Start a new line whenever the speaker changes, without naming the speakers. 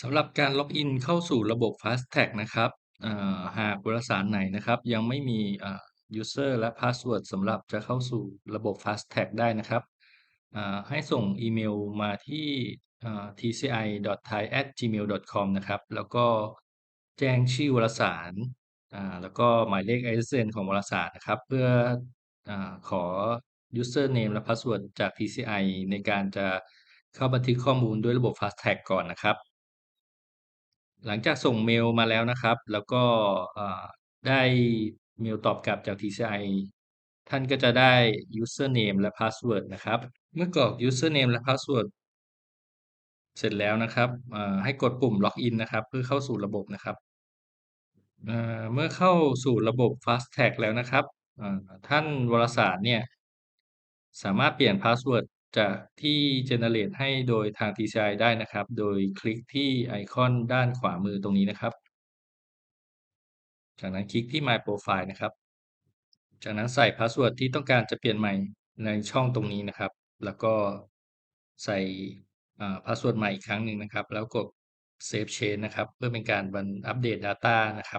สำหรับการล็อกอินเข้าสู่ระบบ FastTag นะครับอ่าหากวารสารไหนนะครับ ยังไม่มีอ่า user และ password สำหรับจะเข้าสู่ระบบ FastTag ได้นะครับอ่าให้ส่งอีเมลมาที่อ่า tci.thai@gmail.com นะครับ แล้วก็แจ้งชื่อวารสารอ่าแล้วก็หมายเลข ISSN ของวารสารนะครับ เพื่ออ่าขอ username และ password จาก TCI ในการจะเข้าบันทึกข้อมูลด้วยระบบ FastTag ก่อนนะครับ หลังจากส่งเมลมาแล้วนะครับ แล้วก็อ่าได้เมลตอบกลับจาก TCI ท่านก็จะได้ username และ password นะครับ เมื่อกรอก username และ password เสร็จแล้วนะครับให้กดปุ่มล็อกอินะครับ เพื่อเข้าสู่ระบบนะครับ เมื่อเข้าสู่ระบบ FastTag แล้วนะครับท่านวรสารเนี่ย สามารถเปลี่ยนพาสเวิร์ด จากที่ generate ให้โดยทาง TCI ได้นะครับ โดยคลิกที่ไอคอนด้านขวามือตรงนี้นะครับ จากนั้นคลิกที่ My Profile นะครับ จากนั้นใส่พาสเวิร์ดที่ต้องการจะเปลี่ยนใหม่ในช่องตรงนี้นะครับ แล้วก็ใส่พาสเวิร์ดใหม่อีกครั้งหนึ่งนะครับ แล้วกด Save Change นะครับ เพื่อเป็นการบันอัปเดต Data นะครับ